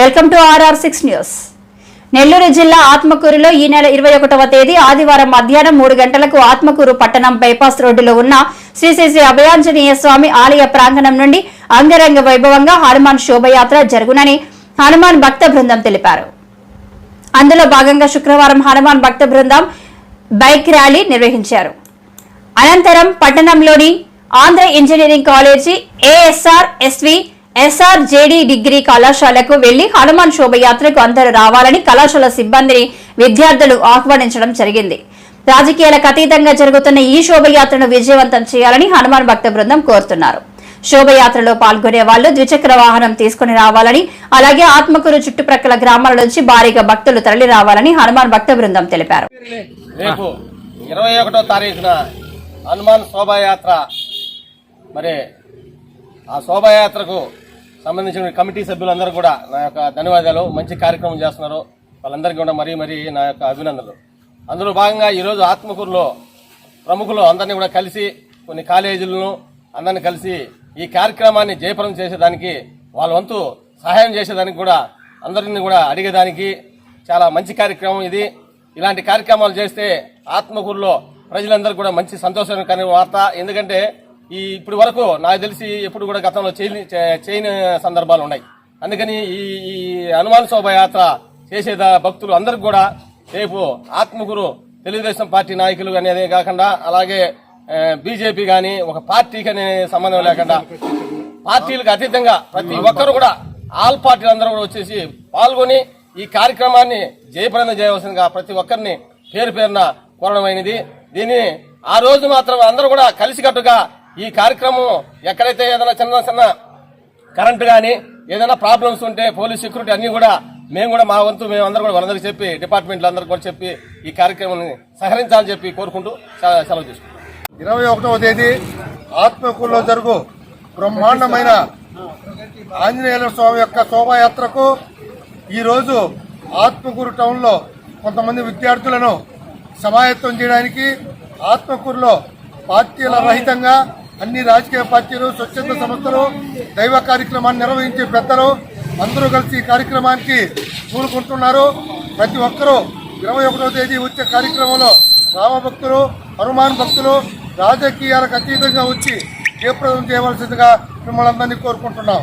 Welcome to R R six news. Nellore జిల్లా ఆత్మకూరులో ఈ నెల ఇరవై ఒకటవ తేదీ ఆదివారం మధ్యాహ్నం మూడు గంటలకు ఆత్మకూరు పట్టణం బైపాస్ రోడ్డులో ఉన్న శ్రీ శ్రీ శ్రీ అభయాంజనేయ స్వామి ఆలయ ప్రాంగణం నుండి అంగరంగ వైభవంగా హనుమాన్ శోభయాత్ర జరుగునని హనుమాన్ భక్త బృందం తెలిపారు. అందులో భాగంగా శుక్రవారం హనుమాన్ భక్త బృందం బైక్ ర్యాలీ నిర్వహించారు. అనంతరం పట్టణంలోని Andhra engineering college A S R S V S R J D degree కళాశాలకు వెళ్ళి హనుమాన్ శోభయాత్రకు అందరూ రావాలని కళాశాల సిబ్బందిని విద్యార్థులు ఆహ్వానించడం జరిగింది. రాజకీయాలకు అతీతంగా జరుగుతున్న ఈ శోభయాత్రను విజయవంతం చేయాలని హనుమాన్ భక్త బృందం కోరుతున్నారు. శోభయాత్రలో పాల్గొనే వాళ్ళు ద్విచక్ర వాహనం తీసుకుని రావాలని అలాగే ఆత్మకూరు చుట్టుప్రక్కల గ్రామాల నుంచి భారీగా భక్తులు తరలి రావాలని హనుమాన్ భక్త బృందం తెలిపారు. రేపు ఇరవై ఒకటో తారీఖున హనుమాన్ శోభాయాత్ర. మరి ఆ శోభాయాత్రకు సంబంధించిన కమిటీ సభ్యులందరూ కూడా నా యొక్క ధన్యవాదాలు. మంచి కార్యక్రమం చేస్తున్నారు. వాళ్ళందరికీ కూడా మరీ మరీ నా యొక్క అభినందనలు. అందులో భాగంగా ఈరోజు ఆత్మకూరులో ప్రముఖులు అందరినీ కూడా కలిసి కొన్ని కాలేజీలను అందరినీ కలిసి ఈ కార్యక్రమాన్ని జయప్రదం చేసేదానికి వాళ్ళ వంతు సహాయం చేసేదానికి కూడా అందరిని కూడా అడిగేదానికి చాలా మంచి కార్యక్రమం ఇది. ఇలాంటి కార్యక్రమాలు చేస్తే ఆత్మకూరులో ప్రజలందరూ కూడా మంచి సంతోషకరమైన వార్త. ఎందుకంటే ఈ ఇప్పటి వరకు నాకు తెలిసి ఎప్పుడు కూడా గతంలో చేయని చే- చేయని సందర్భాలు ఉన్నాయి. అందుకని ఈ ఈ హనుమాన్ శోభయాత్ర చేసే దా- భక్తులు అందరికి కూడా రేపు ఆత్మగురు తెలుగుదేశం పార్టీ నాయకులు అనేదే కాకుండా అలాగే బీజేపీ కానీ ఒక పార్టీకి అనే సంబంధం లేకుండా పార్టీలకు అతీతంగా ప్రతి ఒక్కరు కూడా ఆల్ పార్టీలు అందరూ కూడా వచ్చేసి పాల్గొని ఈ కార్యక్రమాన్ని జయప్రదం చేయవలసిందిగా ప్రతి ఒక్కరిని పేరు పేరున కోరడమైనది దీన్ని ఆ రోజు మాత్రం అందరూ కూడా కలిసికట్టుగా ఈ కార్యక్రమం ఎక్కడైతే ఏదైనా చిన్న చిన్న కరెంటు కానీ ఏదైనా ప్రాబ్లమ్స్ ఉంటే పోలీస్ సెక్యూరిటీ అన్నీ కూడా మేము కూడా మా వంతు మేము అందరూ కూడా వాళ్ళందరికీ చెప్పి డిపార్ట్మెంట్లు అందరికీ కూడా చెప్పి ఈ కార్యక్రమాన్ని సహకరించాలని చెప్పి కోరుకుంటూ సెలవు తీసుకుంటాం ఇరవై ఒకటవ తేదీ ఆత్మకూరులో జరుగు బ్రహ్మాండమైన ఆంజనేయుల స్వామి యొక్క శోభాయాత్రకు ఈరోజు ఆత్మకూరు టౌన్లో కొంతమంది విద్యార్థులను సమాయత్తం చేయడానికి ఆత్మకూరులో పార్టీల రహితంగా అన్ని రాజకీయ పార్టీలు స్వచ్ఛంద సంస్థలు దైవ కార్యక్రమాన్ని నిర్వహించే పెద్దలు అందరూ కలిసి ఈ కార్యక్రమానికి పూనుకుంటున్నారు. ప్రతి ఒక్కరూ ఇరవై ఒకటో తేదీ వచ్చే కార్యక్రమంలో రామభక్తులు హనుమాన్ భక్తులు రాజకీయాలకు అతీతంగా వచ్చి జయప్రదం చేయవలసిందిగా మిమ్మల్ని అందరినీ కోరుకుంటున్నాం.